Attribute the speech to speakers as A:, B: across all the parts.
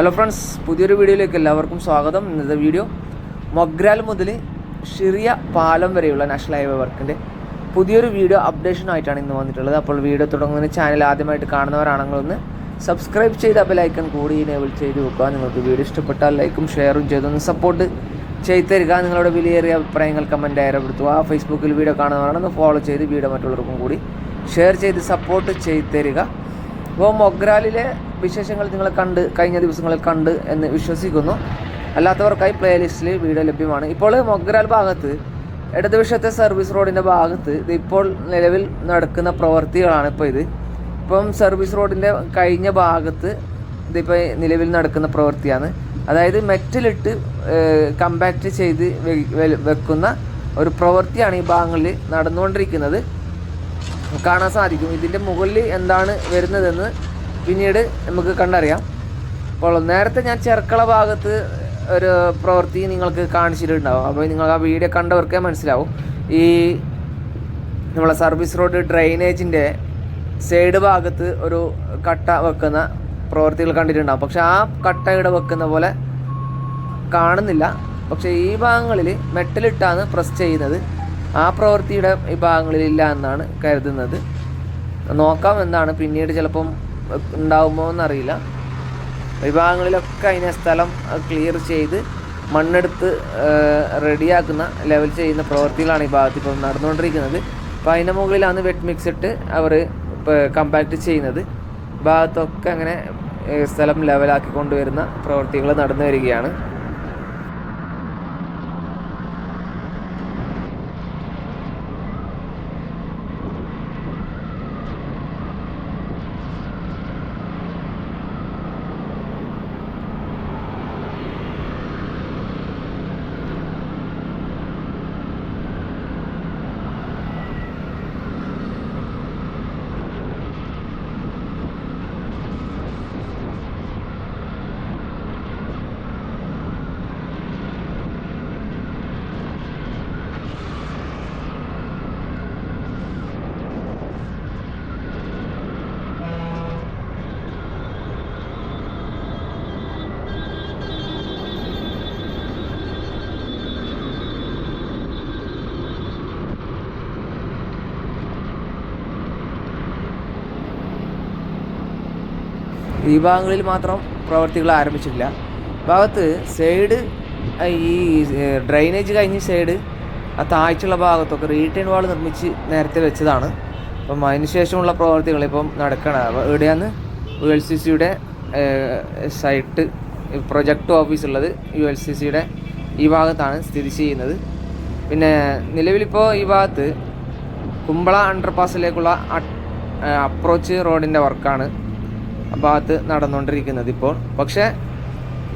A: Hello friends പുതിയൊരു വീഡിയോയിലേക്ക് എല്ലാവർക്കും സ്വാഗതം. ഇന്നത്തെ വീഡിയോ മൊഗ്രാൽ മുതൽ ഷിറിയ പാലം വരെയുള്ള നാഷണൽ ഹൈവേ വർക്കിന്റെ പുതിയൊരു വീഡിയോ അപ്ഡേഷനായിട്ടാണ് ഇന്ന് വന്നിട്ടുള്ളത്. അപ്പോൾ വീഡിയോ തുടങ്ങുന്ന ചാനൽ ആദ്യമായിട്ട് കാണുന്നവരാണെങ്കിൽ ഒന്ന് സബ്സ്ക്രൈബ് ചെയ്ത് ലൈക്കൺ കൂടി ഇനേബിൾ ചെയ്ത് വെക്കുക. നിങ്ങൾക്ക് വീഡിയോ ഇഷ്ടപ്പെട്ടാൽ ലൈക്കും ഷെയറും ചെയ്തൊന്ന് സപ്പോർട്ട് ചെയ്ത് തരിക. നിങ്ങളുടെ വിലയേറിയ അഭിപ്രായങ്ങൾ കമന്റ് രേഖപ്പെടുത്തുക. ഫേസ്ബുക്കിൽ വീഡിയോ കാണുന്നവരാണെന്ന് ഫോളോ ചെയ്ത് വീഡിയോ മറ്റുള്ളവർക്കും കൂടി ഷെയർ ചെയ്ത് സപ്പോർട്ട് ചെയ്ത് തരിക. അപ്പോൾ മൊഗ്രാലിലെ വിശേഷങ്ങൾ നിങ്ങൾ കണ്ട് കഴിഞ്ഞ ദിവസങ്ങളിൽ കണ്ട് എന്ന് വിശ്വസിക്കുന്നു. അല്ലാത്തവർക്കായി പ്ലേലിസ്റ്റിൽ വീഡിയോ ലഭ്യമാണ്. ഇപ്പോൾ മൊഗ്രാൽ ഭാഗത്ത് ഇടതുവശത്തെ സർവീസ് റോഡിന്റെ ഭാഗത്ത് ഇത് ഇപ്പോൾ നിലവിൽ നടക്കുന്ന പ്രവൃത്തികളാണ് ഇപ്പോൾ ഇത്. ഇപ്പം സർവീസ് റോഡിന്റെ കഴിഞ്ഞ ഭാഗത്ത് ഇതിപ്പോൾ നിലവിൽ നടക്കുന്ന പ്രവൃത്തിയാണ് അതായത് മെറ്റലിട്ട് കമ്പാക്റ്റ് ചെയ്ത് വെക്കുന്ന ഒരു പ്രവൃത്തിയാണ് ഈ ഭാഗങ്ങളിൽ നടന്നുകൊണ്ടിരിക്കുന്നത്. കാണാൻ സാധിക്കും. ഇതിന്റെ മുകളിൽ എന്താണ് വരുന്നതെന്ന് പിന്നീട് നമുക്ക് കണ്ടറിയാം. അപ്പോൾ നേരത്തെ ഞാൻ ചെർക്കള ഭാഗത്ത് ഒരു പ്രവൃത്തി നിങ്ങൾക്ക് കാണിച്ചിട്ടുണ്ടാവും. അപ്പോൾ നിങ്ങൾ ആ വീഡിയോ കണ്ടവർക്കേ മനസ്സിലാവും. ഈ നമ്മളെ സർവീസ് റോഡ് ഡ്രെയിനേജിന്റെ സൈഡ് ഭാഗത്ത് ഒരു കട്ട വെക്കുന്ന പ്രവൃത്തികൾ കണ്ടിട്ടുണ്ടാവും. പക്ഷെ ആ കട്ട വെക്കുന്ന പോലെ കാണുന്നില്ല. പക്ഷേ ഈ ഭാഗങ്ങളിൽ മെറ്റലിട്ടാണ് പ്രസ് ചെയ്യുന്നത്. ആ പ്രവൃത്തിയുടെ വിഭാഗങ്ങളിലില്ല എന്നാണ് കരുതുന്നത്. നോക്കാം എന്താണ്. പിന്നീട് ചിലപ്പം ഉണ്ടാവുമോ എന്നറിയില്ല. വിഭാഗങ്ങളിലൊക്കെ ഭാഗങ്ങളിലൊക്കെ അതിനെ സ്ഥലം ക്ലിയർ ചെയ്ത് മണ്ണെടുത്ത് റെഡിയാക്കുന്ന ലെവൽ ചെയ്യുന്ന പ്രവൃത്തികളാണ് ഈ ഭാഗത്ത് ഇപ്പോൾ നടന്നുകൊണ്ടിരിക്കുന്നത്. അപ്പോൾ അതിന്റെ മുകളിലാണ് വെറ്റ് മിക്സ് ഇട്ട് അവർ കമ്പാക്ട് ചെയ്യുന്നത്. ഭാഗത്തൊക്കെ അങ്ങനെ സ്ഥലം ലെവലാക്കി കൊണ്ടുവരുന്ന പ്രവൃത്തികൾ നടന്നു വരികയാണ്. ഈ ഭാഗങ്ങളിൽ മാത്രം പ്രവർത്തികൾ ആരംഭിച്ചിട്ടില്ല. ഭാഗത്ത് സൈഡ് ഈ ഡ്രൈനേജ് കഴിഞ്ഞ് സൈഡ് ആ താഴ്ചയുള്ള ഭാഗത്തൊക്കെ റീറ്റേൺ വാൾ നിർമ്മിച്ച് നേരത്തെ വെച്ചതാണ്. അപ്പം അതിന് ശേഷമുള്ള പ്രവർത്തികൾ ഇപ്പം നടക്കണം അപ്പോൾ എവിടെയാണ് യു എൽ സി സിയുടെ സൈറ്റ് പ്രൊജക്ട് ഓഫീസ് ഉള്ളത്. യു എൽ സി സിയുടെ ഈ ഭാഗത്താണ് സ്ഥിതി ചെയ്യുന്നത്. പിന്നെ നിലവിലിപ്പോൾ ഈ ഭാഗത്ത് കുമ്പള അണ്ടർപാസിലേക്കുള്ള അപ്രോച്ച് റോഡിന്റെ വർക്കാണ് ഭാഗത്ത് നടന്നുകൊണ്ടിരിക്കുന്നത് ഇപ്പോൾ. പക്ഷേ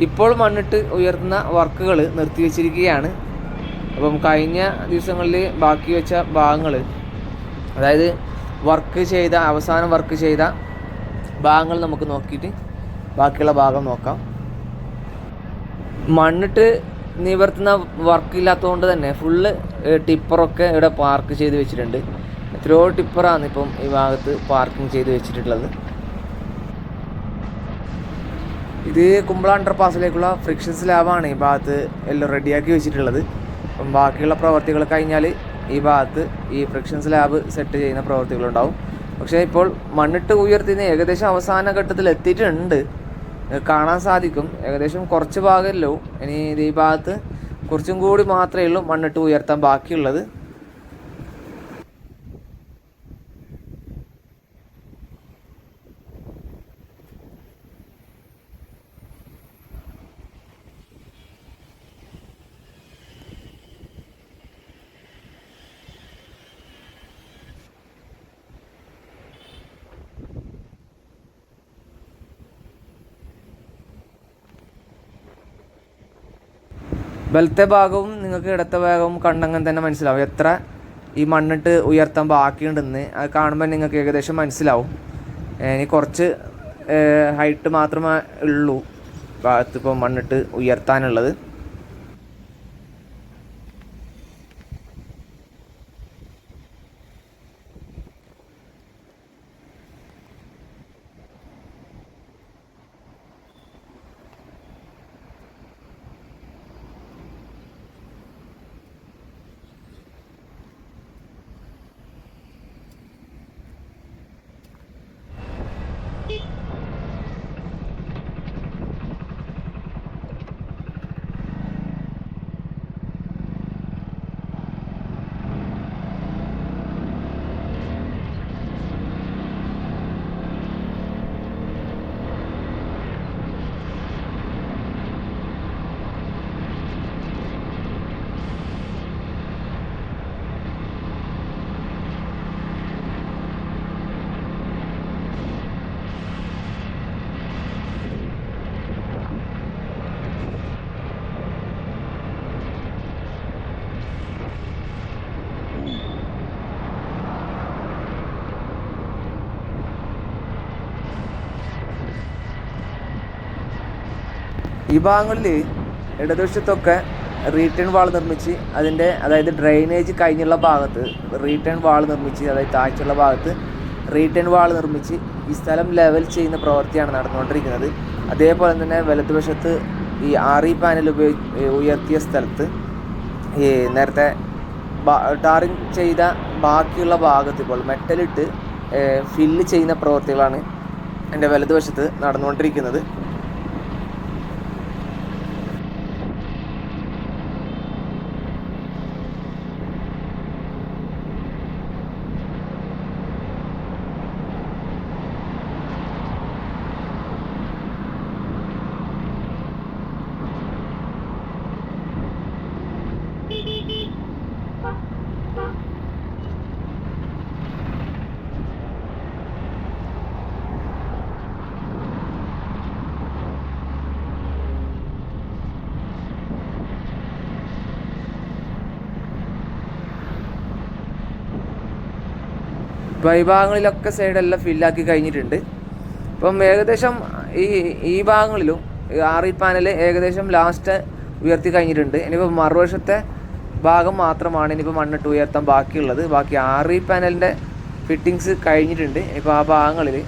A: ഇപ്പോൾ മണ്ണിട്ട് ഉയർത്തുന്ന വർക്കുകൾ നിർത്തിവെച്ചിരിക്കുകയാണ്. അപ്പം കഴിഞ്ഞ ദിവസങ്ങളിൽ ബാക്കി വെച്ച ഭാഗങ്ങൾ അതായത് വർക്ക് ചെയ്ത അവസാനം വർക്ക് ചെയ്ത ഭാഗങ്ങൾ നമുക്ക് നോക്കിയിട്ട് ബാക്കിയുള്ള ഭാഗം നോക്കാം. മണ്ണിട്ട് നിവർത്തുന്ന വർക്ക് ഇല്ലാത്തതുകൊണ്ട് തന്നെ ഫുള്ള് ടിപ്പറൊക്കെ ഇവിടെ പാർക്ക് ചെയ്ത് വെച്ചിട്ടുണ്ട്. എത്രയോ ടിപ്പറാണ് ഇപ്പം ഈ ഭാഗത്ത് പാർക്കിംഗ് ചെയ്ത് വെച്ചിട്ടുള്ളത്. ഇത് കുമ്പള അണ്ടർ പാസിലേക്കുള്ള ഫ്രിക്ഷൻ സ്ലാബാണ് ഈ ഭാഗത്ത് എല്ലാം റെഡിയാക്കി വെച്ചിട്ടുള്ളത്. അപ്പം ബാക്കിയുള്ള പ്രവർത്തികൾ കഴിഞ്ഞാൽ ഈ ഭാഗത്ത് ഈ ഫ്രിക്ഷൻ സ്ലാബ് സെറ്റ് ചെയ്യുന്ന പ്രവർത്തികളുണ്ടാവും. പക്ഷേ ഇപ്പോൾ മണ്ണിട്ട് ഉയർത്തുന്ന ഏകദേശം അവസാന ഘട്ടത്തിൽ എത്തിയിട്ടുണ്ട്. കാണാൻ സാധിക്കും. ഏകദേശം കുറച്ച് ഭാഗമല്ലോ ഇനി ഈ ഭാഗത്ത് കുറച്ചും കൂടി മാത്രമേ ഉള്ളൂ മണ്ണിട്ട് ഉയർത്താൻ ബാക്കിയുള്ളത്. വലത്തെ ഭാഗവും നിങ്ങൾക്ക് ഇടത്തെ ഭാഗവും കണ്ടങ്ങനെ തന്നെ മനസ്സിലാവും. എത്ര ഈ മണ്ണിട്ട് ഉയർത്താൻ ബാക്കിയുണ്ടെന്ന് അത് കാണുമ്പോൾ നിങ്ങൾക്ക് ഏകദേശം മനസ്സിലാവും. ഇനി കുറച്ച് ഹൈറ്റ് മാത്രമേ ഉള്ളൂ ഭാഗത്ത് ഇപ്പോൾ മണ്ണിട്ട് ഉയർത്താനുള്ളത്. ഈ ഭാഗങ്ങളിൽ ഇടതുവശത്തൊക്കെ റീറ്റേൺ വാൾ നിർമ്മിച്ച് അതിന്റെ അതായത് ഡ്രെയിനേജ് കഴിഞ്ഞുള്ള ഭാഗത്ത് റീറ്റേൺ വാൾ നിർമ്മിച്ച് അതായത് താഴ്ചയുള്ള ഭാഗത്ത് റീറ്റേൺ വാൾ നിർമ്മിച്ച് ഈ സ്ഥലം ലെവൽ ചെയ്യുന്ന പ്രവൃത്തിയാണ് നടന്നുകൊണ്ടിരിക്കുന്നത്. അതേപോലെ തന്നെ വലതുവശത്ത് ഈ ആർ ഇ പാനൽ ഉപയോഗി ഉയർത്തിയ സ്ഥലത്ത് ഈ നേരത്തെ ടാറിങ് ചെയ്ത ബാക്കിയുള്ള ഭാഗത്ത് ഇപ്പോൾ മെറ്റലിട്ട് ഫില്ല് ചെയ്യുന്ന പ്രവൃത്തികളാണ് എന്റെ വലതുവശത്ത് നടന്നുകൊണ്ടിരിക്കുന്നത്. ഇപ്പോൾ ഈ ഭാഗങ്ങളിലൊക്കെ സൈഡെല്ലാം ഫില്ലാക്കി കഴിഞ്ഞിട്ടുണ്ട്. ഇപ്പം ഏകദേശം ഈ ഈ ഭാഗങ്ങളിലും ഈ പാനൽ ഏകദേശം ലാസ്റ്റ് ഉയർത്തി കഴിഞ്ഞിട്ടുണ്ട്. ഇനിയിപ്പോൾ മറുവശത്തെ ഭാഗം മാത്രമാണ് ഇനിയിപ്പോൾ മണ്ണിട്ട് ഉയർത്താൻ ബാക്കിയുള്ളത്. ബാക്കി ഈ പാനലിന്റെ ഫിറ്റിങ്സ് കഴിഞ്ഞിട്ടുണ്ട്. ഇപ്പോൾ ആ ഭാഗങ്ങളിൽ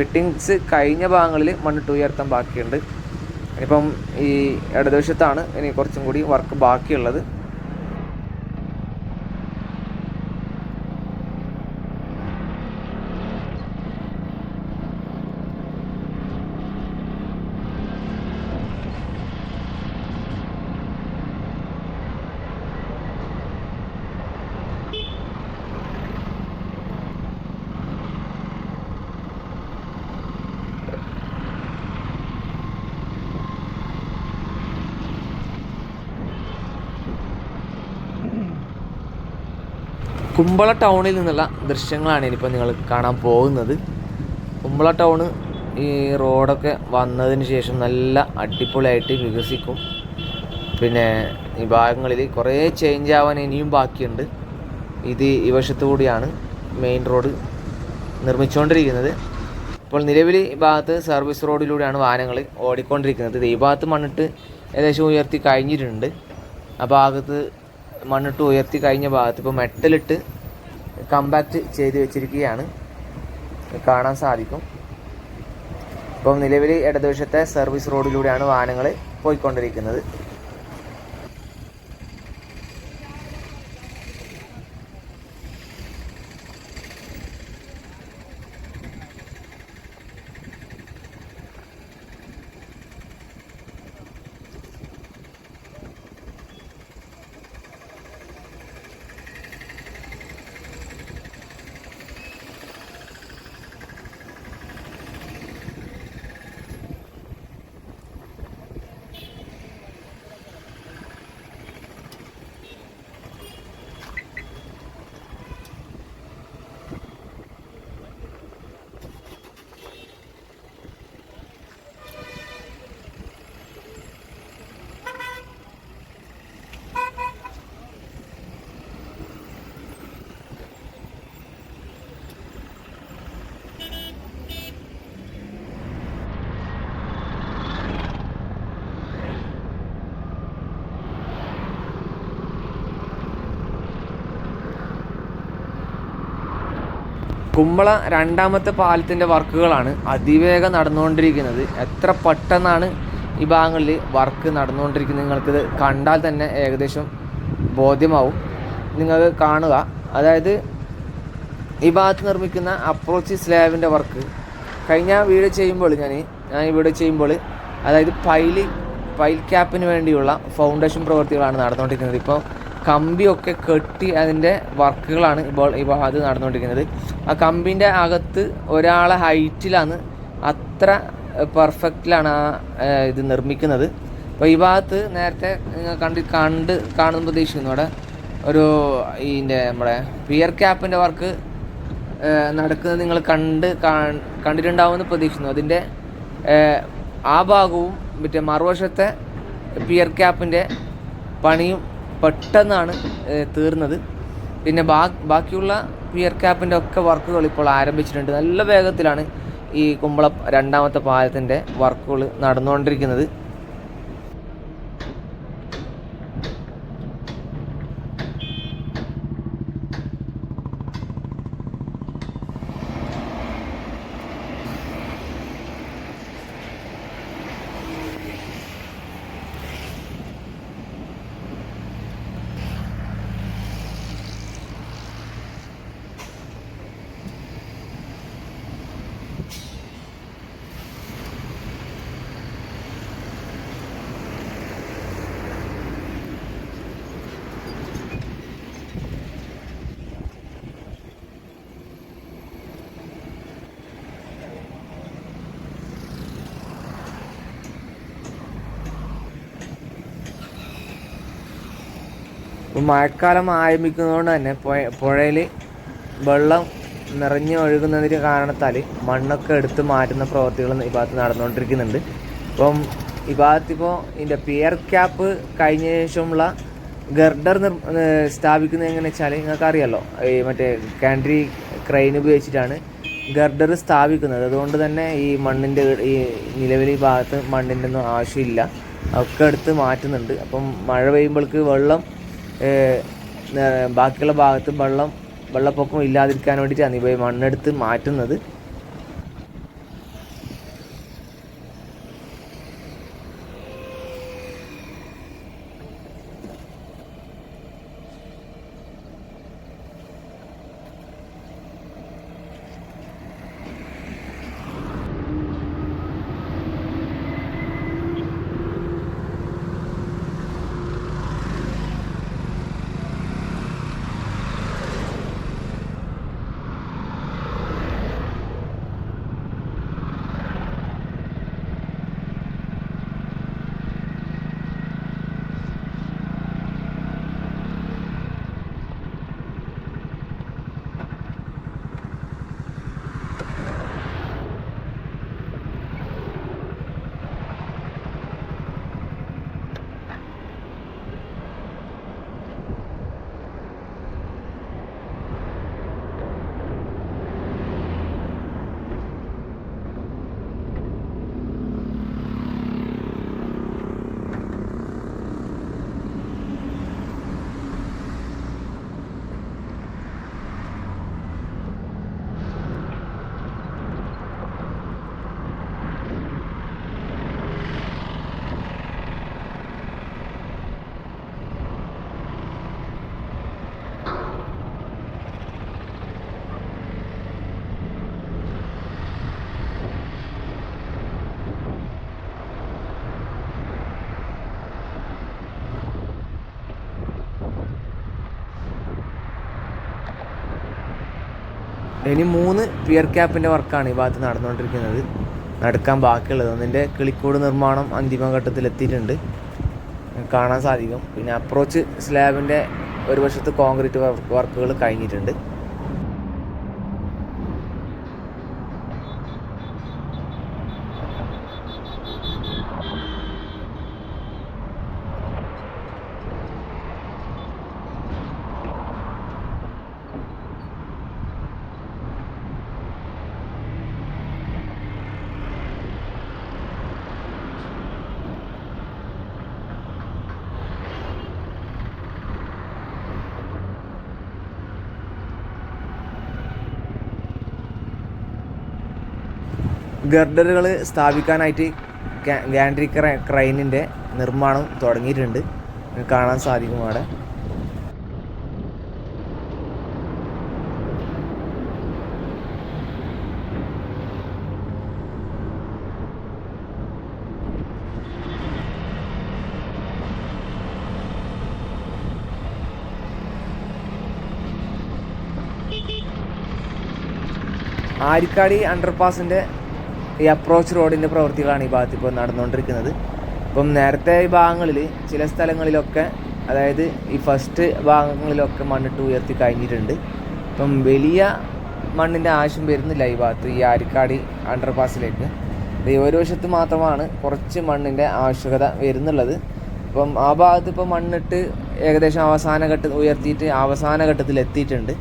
A: ഫിറ്റിങ്സ് കഴിഞ്ഞ ഭാഗങ്ങളിൽ മണ്ണിട്ട് ഉയർത്താൻ ബാക്കിയുണ്ട്. ഇനിയിപ്പം ഈ ഇടതുവശത്താണ് ഇനി കുറച്ചും കൂടി വർക്ക് ബാക്കിയുള്ളത്. കുമ്പള ടൗണിൽ നിന്നുള്ള ദൃശ്യങ്ങളാണ് ഇനിയിപ്പോൾ നിങ്ങൾ കാണാൻ പോകുന്നത്. കുമ്പള ടൗണ് ഈ റോഡൊക്കെ വന്നതിന് ശേഷം നല്ല അടിപൊളിയായിട്ട് വികസിക്കും. പിന്നെ ഈ ഭാഗങ്ങളിൽ കുറേ ചേഞ്ച് ആവാൻ ഇനിയും ബാക്കിയുണ്ട്. ഇത് ഈ വശത്തുകൂടിയാണ് മെയിൻ റോഡ് നിർമ്മിച്ചുകൊണ്ടിരിക്കുന്നത് ഇപ്പോൾ നിലവിൽ ഈ ഭാഗത്ത് സർവീസ് റോഡിലൂടെയാണ് വാഹനങ്ങൾ ഓടിക്കൊണ്ടിരിക്കുന്നത്. ഈ ഭാഗത്ത് മണ്ണിട്ട് ഏകദേശം ഉയർത്തി കഴിഞ്ഞിട്ടുണ്ട്. ആ ഭാഗത്ത് മണ്ണിട്ട് ഉയർത്തി കഴിഞ്ഞ ഭാഗത്ത് ഇപ്പോൾ മെറ്റലിട്ട് കമ്പാക്റ്റ് ചെയ്ത് വെച്ചിരിക്കുകയാണ്. കാണാൻ സാധിക്കും. ഇപ്പം നിലവിൽ ഇടതുവശത്തെ സർവീസ് റോഡിലൂടെയാണ് വാഹനങ്ങൾ പോയിക്കൊണ്ടിരിക്കുന്നത്. കുമ്പള രണ്ടാമത്തെ പാലത്തിന്റെ വർക്കുകളാണ് അതിവേഗം നടന്നുകൊണ്ടിരിക്കുന്നത്. എത്ര പെട്ടെന്നാണ് ഈ ഭാഗങ്ങളിൽ വർക്ക് നടന്നുകൊണ്ടിരിക്കുന്നത് നിങ്ങൾക്കിത് കണ്ടാൽ തന്നെ ഏകദേശം ബോധ്യമാവും. നിങ്ങൾ കാണുക. അതായത് ഈ ഭാഗത്ത് നിർമ്മിക്കുന്ന അപ്രോച്ച് സ്ലാബിന്റെ വർക്ക് കഴിഞ്ഞ വീട് ചെയ്യുമ്പോൾ ഞാൻ ഞാൻ വീഡിയോ ചെയ്യുമ്പോൾ അതായത് പൈൽ പൈൽ ക്യാപ്പിന് വേണ്ടിയുള്ള ഫൗണ്ടേഷൻ പ്രവൃത്തികളാണ് നടന്നുകൊണ്ടിരിക്കുന്നത്. ഇപ്പോൾ കമ്പിയൊക്കെ കെട്ടി അതിന്റെ വർക്കുകളാണ് ഇപ്പോൾ ഇപ്പോൾ അത് നടന്നുകൊണ്ടിരിക്കുന്നത്. ആ കമ്പിന്റെ അകത്ത് ഒരാളെ ഹൈറ്റിലാണ് അത്ര പെർഫെക്റ്റിലാണ് ആ ഇത് നിർമ്മിക്കുന്നത്. അപ്പോൾ ഈ ഭാഗത്ത് നേരത്തെ നിങ്ങൾ കണ്ട് കണ്ട് കാണുന്ന പ്രതീക്ഷിക്കുന്നു. അവിടെ ഒരു ഇതിന്റെ നമ്മുടെ പിയർ ക്യാപ്പിന്റെ വർക്ക് നടക്കുന്നത് നിങ്ങൾ കണ്ട് കണ്ടിട്ടുണ്ടാവുമെന്ന് പ്രതീക്ഷിക്കുന്നു. അതിന്റെ ആ ഭാഗവും മറ്റേ മറുവശത്തെ പിയർ ക്യാപ്പിന്റെ പണിയും പെട്ടെന്നാണ് തീർന്നത്. പിന്നെ ബാക്കിയുള്ള പിയർ ക്യാപ്പിന്റെ ഒക്കെ വർക്കുകൾ ഇപ്പോൾ ആരംഭിച്ചിട്ടുണ്ട്. നല്ല വേഗത്തിലാണ് ഈ കുമ്പള രണ്ടാമത്തെ പാലത്തിന്റെ വർക്കുകൾ നടന്നുകൊണ്ടിരിക്കുന്നത്. മഴക്കാലം ആരംഭിക്കുന്നതുകൊണ്ട് തന്നെ പുഴ പുഴയിൽ വെള്ളം നിറഞ്ഞു ഒഴുകുന്നതിന്റെ കാരണത്താൽ മണ്ണൊക്കെ എടുത്ത് മാറ്റുന്ന പ്രവൃത്തികൾ ഈ ഭാഗത്ത് നടന്നുകൊണ്ടിരിക്കുന്നുണ്ട്. ഇപ്പം ഈ ഭാഗത്തിപ്പോൾ ഇതിന്റെ പിയർ ക്യാപ്പ് കഴിഞ്ഞ ശേഷമുള്ള ഗർഡർ നിർ സ്ഥാപിക്കുന്നത് എങ്ങനെ വെച്ചാൽ നിങ്ങൾക്കറിയാലോ ഈ മറ്റേ കാൻട്രി ക്രെയിൻ ഉപയോഗിച്ചിട്ടാണ് ഗർഡർ സ്ഥാപിക്കുന്നത്. അതുകൊണ്ട് തന്നെ ഈ മണ്ണിന്റെ ഈ നിലവിൽ ഈ ഭാഗത്ത് മണ്ണിന്റെ ഒന്നും ആവശ്യമില്ല. ഒക്കെ എടുത്ത് മാറ്റുന്നുണ്ട്. അപ്പം മഴ പെയ്യുമ്പോൾക്ക് വെള്ളം ബാക്കിയുള്ള ഭാഗത്ത് വെള്ളം വെള്ളപ്പൊക്കം ഇല്ലാതിരിക്കാൻ വേണ്ടിയിട്ടാണ് ഇവയെ മണ്ണെടുത്ത് മാറ്റുന്നത്. ഇനി മൂന്ന് പിയർ ക്യാപ്പിന്റെ വർക്കാണ് ഈ ഭാഗത്ത് നടന്നുകൊണ്ടിരിക്കുന്നത്. നടക്കാൻ ബാക്കിയുള്ളത്. ഒന്നിന്റെ കിളിക്കൂട് നിർമ്മാണം അന്തിമഘട്ടത്തിലെത്തിയിട്ടുണ്ട് കാണാൻ സാധിക്കും. പിന്നെ അപ്രോച്ച് സ്ലാബിന്റെ ഒരു വശത്ത് കോൺക്രീറ്റ് വർക്കുകൾ കഴിഞ്ഞിട്ടുണ്ട്. ഗർഡറുകൾ സ്ഥാപിക്കാനായിട്ട് ഗാൻഡ്രി ക്രൈനിന്റെ നിർമ്മാണം തുടങ്ങിയിട്ടുണ്ട്. കാണാൻ സാധിക്കും അവിടെ. ആരിക്കാടി അണ്ടർപാസിന്റെ ഈ അപ്രോച്ച് റോഡിന്റെ പ്രവൃത്തികളാണ് ഈ ഭാഗത്ത് ഇപ്പോൾ നടന്നുകൊണ്ടിരിക്കുന്നത്. ഇപ്പം നേരത്തെ ഈ ഭാഗങ്ങളിൽ ചില സ്ഥലങ്ങളിലൊക്കെ അതായത് ഈ ഫസ്റ്റ് ഭാഗങ്ങളിലൊക്കെ മണ്ണിട്ട് ഉയർത്തി കഴിഞ്ഞിട്ടുണ്ട്. ഇപ്പം വലിയ മണ്ണിന്റെ ആവശ്യം വരുന്നില്ല ഈ ഭാഗത്ത് ഈ ആരിക്കാടി അണ്ടർപാസിലേക്ക് ഒരു വശത്ത് മാത്രമാണ് കുറച്ച് മണ്ണിന്റെ ആവശ്യകത വരുന്നുള്ളത്. അപ്പം ആ ഭാഗത്ത് ഇപ്പോൾ മണ്ണിട്ട് ഏകദേശം അവസാന ഘട്ടം ഉയർത്തിയിട്ട് അവസാന ഘട്ടത്തിൽ എത്തിയിട്ടുണ്ട്.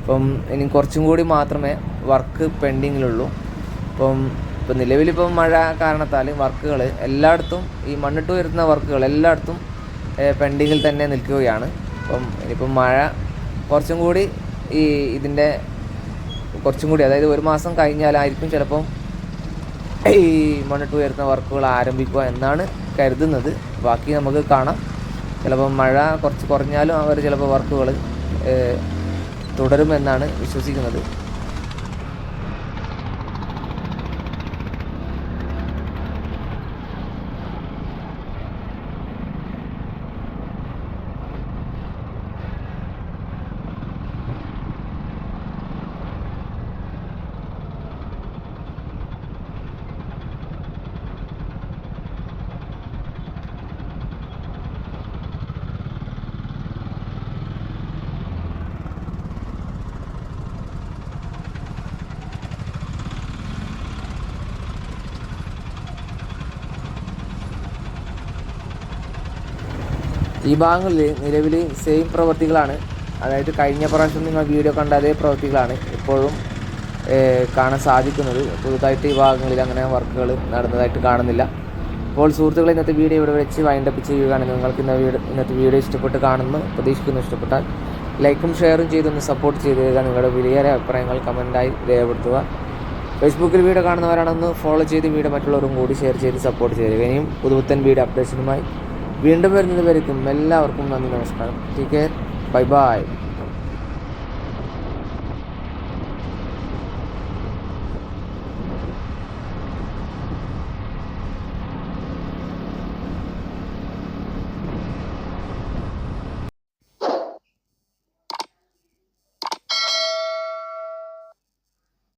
A: അപ്പം ഇനി കുറച്ചും കൂടി മാത്രമേ വർക്ക് പെൻഡിങ്ങിലുള്ളൂ ഇപ്പം ഇപ്പം നിലവിലിപ്പം മഴ കാരണത്താൽ വർക്കുകൾ എല്ലായിടത്തും ഈ മണ്ണിട്ട് വരുന്ന വർക്കുകൾ എല്ലായിടത്തും പെൻഡിങ്ങിൽ തന്നെ നിൽക്കുകയാണ്. അപ്പം ഇനിയിപ്പം മഴ കുറച്ചും കൂടി ഈ ഇതിന്റെ കുറച്ചും കൂടി അതായത് ഒരു മാസം കഴിഞ്ഞാലായിരിക്കും ചിലപ്പം ഈ മണ്ണിട്ട് ഉയർത്തുന്ന വർക്കുകൾ ആരംഭിക്കുക എന്നാണ് കരുതുന്നത്. ബാക്കി നമുക്ക് കാണാം. ചിലപ്പോൾ മഴ കുറച്ച് കുറഞ്ഞാലും അവർ ചിലപ്പോൾ വർക്കുകൾ തുടരുമെന്നാണ് വിശ്വസിക്കുന്നത്. ഈ ഭാഗങ്ങളിൽ നിലവിൽ സെയിം പ്രവൃത്തികളാണ് അതായത് കഴിഞ്ഞ പ്രാവശ്യം നിങ്ങൾ വീഡിയോ കണ്ട അതേ പ്രവൃത്തികളാണ് ഇപ്പോഴും കാണാൻ സാധിക്കുന്നത്. പുതുതായിട്ട് ഈ ഭാഗങ്ങളിൽ അങ്ങനെ വർക്കുകൾ നടന്നതായിട്ട് കാണുന്നില്ല. അപ്പോൾ സുഹൃത്തുക്കളെ ഇന്നത്തെ വീഡിയോ ഇവിടെ വെച്ച് വൈൻഡപ്പ് ചെയ്യുകയാണ്. നിങ്ങൾക്ക് ഇന്ന വീഡിയോ ഇന്നത്തെ വീഡിയോ ഇഷ്ടപ്പെട്ട് കാണുന്നു പ്രതീക്ഷിക്കുന്നു ഇഷ്ടപ്പെട്ടാൽ ലൈക്കും ഷെയറും ചെയ്തൊന്ന് സപ്പോർട്ട് ചെയ്ത് തരിക. നിങ്ങളുടെ വിലയേറെ അഭിപ്രായങ്ങൾ കമന്റായി രേഖപ്പെടുത്തുക. ഫേസ്ബുക്കിൽ വീഡിയോ കാണുന്നവരാണെന്ന് ഫോളോ ചെയ്ത് വീഡിയോ മറ്റുള്ളവരും കൂടി ഷെയർ ചെയ്ത് സപ്പോർട്ട് ചെയ്യുക ഇനിയും പുതുപുത്തൻ വീഡിയോ അപ്ഡേഷനുമായി വീണ്ടും വരുന്നത് വരയ്ക്കും എല്ലാവർക്കും നന്ദി നമസ്കാരം. Take care bye bye